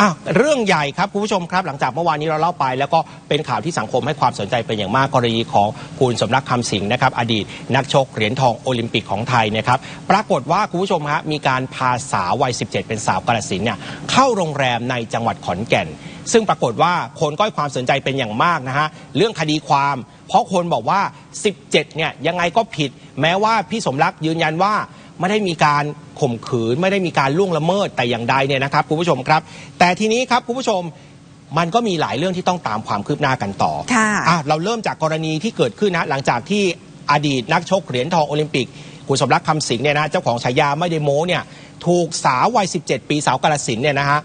อะเรื่องใหญ่ครับคุณผู้ชมครับ หลังจากเมื่อวานนี้เราเล่าไป แล้วก็เป็นข่าวที่สังคมให้ความสนใจเป็นอย่างมากกรณีของคุณสมรักคำสิงห์นะครับ อดีตนักชกเหรียญทองโอลิมปิกของไทยนะครับ ปรากฏว่าคุณผู้ชมฮะมีการพาสาววัย 17 เป็นสาวกาลสินธุ์เนี่ยเข้าโรงแรมในจังหวัดขอนแก่น ซึ่งปรากฏว่าคนก็ให้ความสนใจเป็นอย่างมากนะฮะเรื่องคดีความ เพราะคนบอกว่า 17 เนี่ยยังไงก็ผิด แม้ว่าพี่สมรักยืนยันว่า ไม่ได้มีการข่มขืน ไม่ได้มีการล่วงละเมิดแต่อย่างใดเนี่ยนะครับคุณผู้ชมครับ แต่ทีนี้ครับคุณผู้ชมมันก็มีหลายเรื่องที่ต้องตามความคืบหน้ากันต่อค่ะอะเราเริ่มจากกรณีที่เกิดขึ้นนะหลังจากที่อดีตนักชกเหรียญทองโอลิมปิกคุณสมรักคำสิงห์เนี่ยนะเจ้าของฉายาไม่ได้โม้เนี่ยถูกสาววัย 17 ปีสาวกาลสินธุ์เนี่ยนะฮะ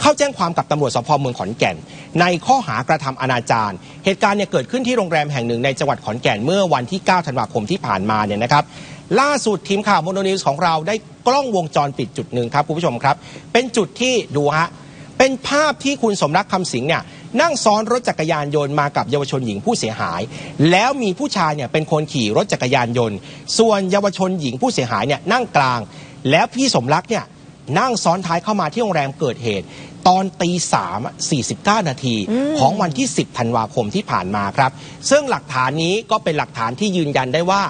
เข้าแจ้งความกับตำรวจสพเมืองขอนแก่น ในข้อหากระทำอนาจารเหตุการณ์เนี่ยเกิดขึ้นที่โรงแรมแห่งหนึ่งในจังหวัดขอนแก่นเมื่อวันที่ 9 ธันวาคมที่ผ่านมาเนี่ยนะครับล่าสุดทีมข่าวโมโนนิวส์ของเราได้กล้องวงจรปิดจุดหนึ่งครับคุณผู้ชมครับ เป็นจุดที่ดูฮะเป็นภาพที่คุณสมรักคำสิงเนี่ยนั่งซ้อนรถจักรยานยนต์มากับเยาวชนหญิงผู้เสียหาย แล้วมีผู้ชายเนี่ยเป็นคนขี่รถจักรยานยนต์ ส่วนเยาวชนหญิงผู้เสียหายเนี่ยนั่งกลาง แล้วพี่สมรักเนี่ย นั่งซ้อนท้ายเข้ามาที่โรงแรมเกิดเหตุ ตอนตีสามสี่สิบเก้านาทีของวันที่ 10ธันวาคมที่ผ่านมาครับ ซึ่งหลักฐานนี้ก็เป็นหลักฐานที่ยืนยันได้ว่า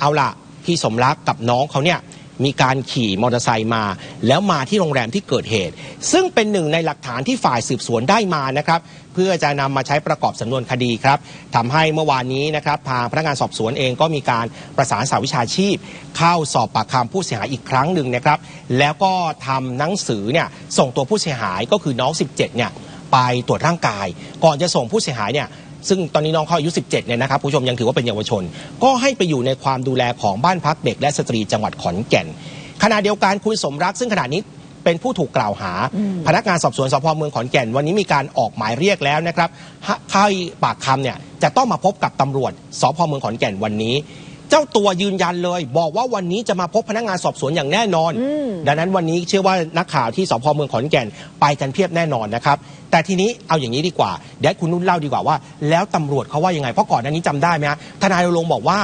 เอาล่ะ พี่สมรักกับน้องเขาเนี่ยมีการขี่มอเตอร์ไซค์มา แล้วมาที่โรงแรมที่เกิดเหตุ ซึ่งเป็นหนึ่งในหลักฐานที่ฝ่ายสืบสวนได้มานะครับเพื่อจะนำมาใช้ประกอบสำนวนคดีครับทำให้เมื่อวานนี้นะครับทางพนักงานสอบสวนเองก็มีการประสานสาวิชาชีพ เข้าสอบปากคำผู้เสียหายอีกครั้งหนึ่งนะครับแล้วก็ทำหนังสือเนี่ยส่งตัวผู้เสียหายก็คือน้อง 17เนี่ยไปตรวจร่างกาย ก่อนจะส่งผู้เสียหายเนี่ยซึ่งตอนนี้น้องเขาอายุ 17 เนี่ยนะครับผู้ชมยังถือว่าเป็นเยาวชน ก็ให้ไปอยู่ในความดูแลของบ้านพักเด็กและสตรีจังหวัดขอนแก่น ขณะเดียวกันคุณสมรักซึ่งขณะนี้ เป็นผู้ถูกกล่าวหา พนักงานสอบสวนสพเมืองขอนแก่น วันนี้มีการออกหมายเรียกแล้วนะครับให้ปากคำเนี่ยจะต้องมาพบกับตำรวจสพเมืองขอนแก่นวันนี้ เจ้าตัวยืนยันเลย บอกว่าวันนี้จะมาพบพนักงานสอบสวนอย่างแน่นอน ดังนั้นวันนี้เชื่อว่านักข่าวที่สพเมืองขอนแก่นไปกันเพียบแน่นอนนะครับแต่ทีนี้เอาอย่างนี้ดีกว่าเดี๋ยวให้คุณนุ่นเล่าดีกว่าว่า แล้วตำรวจเขาว่ายังไงเพราะก่อนหน้านี้จำได้ไหมฮะทนายรณรงค์บอกว่า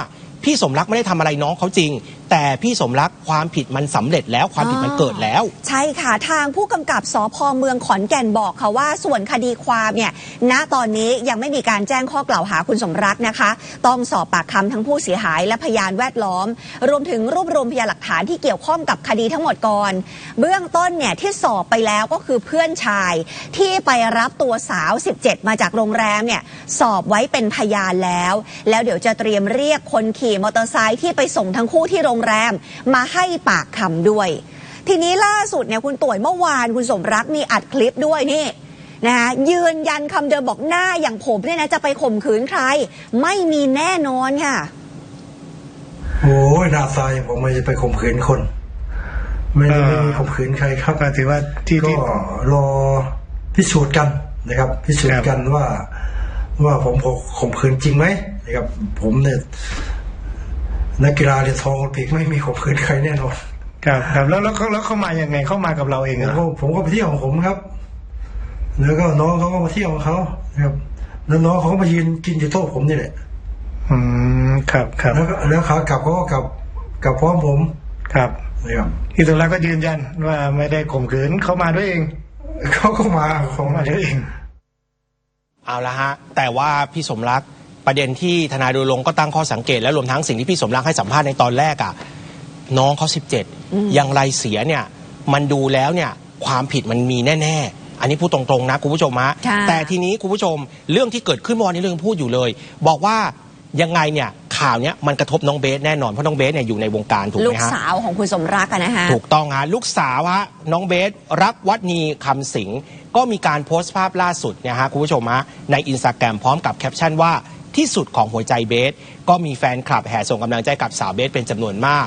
พี่สมรักไม่ได้ทำอะไรน้องเขาจริง แต่พี่สมรักความผิดมันสำเร็จแล้วความผิดมันเกิดแล้ว ใช่ค่ะทางผู้กำกับสพเมืองขอนแก่นบอกค่ะว่าส่วนคดีความเนี่ยณตอนนี้ยังไม่มีการแจ้งข้อกล่าวหาคุณสมรักนะคะ ต้องสอบปากคำทั้งผู้เสียหายและพยานแวดล้อม รวมถึงรวบรวมพยานหลักฐานที่เกี่ยวข้องกับคดีทั้งหมดก่อน เบื้องต้นเนี่ยที่สอบไปแล้วก็คือเพื่อนชาย ที่ไปรับตัวสาว 17 มาจากโรงแรมเนี่ยสอบไว้เป็นพยานแล้ว แล้วเดี๋ยวจะเตรียมเรียกคนขี่มอเตอร์ไซค์ที่ไปส่งทั้งคู่ที่โรงแรม มาให้ปากคำด้วย ทีนี้ล่าสุดเนี่ยคุณต่วยเมื่อวานคุณสมรักมีอัดคลิปด้วยนี่นะคะยืนยันคำเดิมบอกหน้าอย่างผมเนี่ยนะจะไปข่มขืนใคร ไม่มีแน่นอนค่ะโอ้ยหน้าตาอย่างผมมันจะไปข่มขืนคน ไม่ได้เออไม่มีข่มขืนใครครับก็ถือว่าที่ก็ที่รอพิสูจน์กันนะครับ พิสูจครัน์บกันว่า ว่าผมข่มขืนจริงไหมนะครับ ผมเนี่ย นักกีฬาเหรียญทองโอลิมปิกไม่มีข่มขืนใครแน่นอนครับครับแล้วแล้วเขาแล้วเขามายังไงเข้ามากับเราเองผมเหรอก็ผมก็ไปเที่ยวของผมครับ แล้วก็น้องเขาก็มาเที่ยวของเขานะครับ แล้วน้องเขาก็มายืนกินอยู่โต๊ะผมนี่แหละอืมครับครับแล้วก็แล้วขากลับเขาก็กลับกลับพร้อมผมครับนะครับพี่ตุลาก็ยืนยันว่าไม่ได้ข่มขืนเขามาด้วยเองเขาก็มาขเขาองมาด้วยเอง เอาละฮะ แต่ว่าพี่สมรัก ประเด็นที่ทนายโดยลงค์ก็ตั้งข้อสังเกต และรวมทั้งสิ่งที่พี่สมรักให้สัมภาษณ์ในตอนแรกอะน้องเขา 17อย่างไรเสียเนี่ย มันดูแล้วเนี่ยความผิดมันมีแน่ ๆ อันนี้พูดตรงๆนะคุณผู้ชมฮะค่ะแต่ทีนี้คุณผู้ชมเรื่องที่เกิดขึ้นเมื่อวานนี้เรื่องพูดอยู่เลย บอกว่ายังไงเนี่ยข่าวเนี้ยมันกระทบน้องเบสแน่นอนเพราะน้องเบสเนี่ยอยู่ในวงการถูกลูไหมกฮะสาวของคุณสมรักอะนะคะถูกต้องฮะลูกสาวฮะน้องเบสรักวัดนีคำสิงก็มีการโพสต์ภาพล่าสุดเนี่ยฮะคุณผู้ชมฮะในอินสตาแกรมพร้อมกับแคปชั่นว่า ที่สุดของหัวใจเบส ก็มีแฟนคลับแห่ส่งกำลังใจกับสาวเบสเป็นจำนวนมาก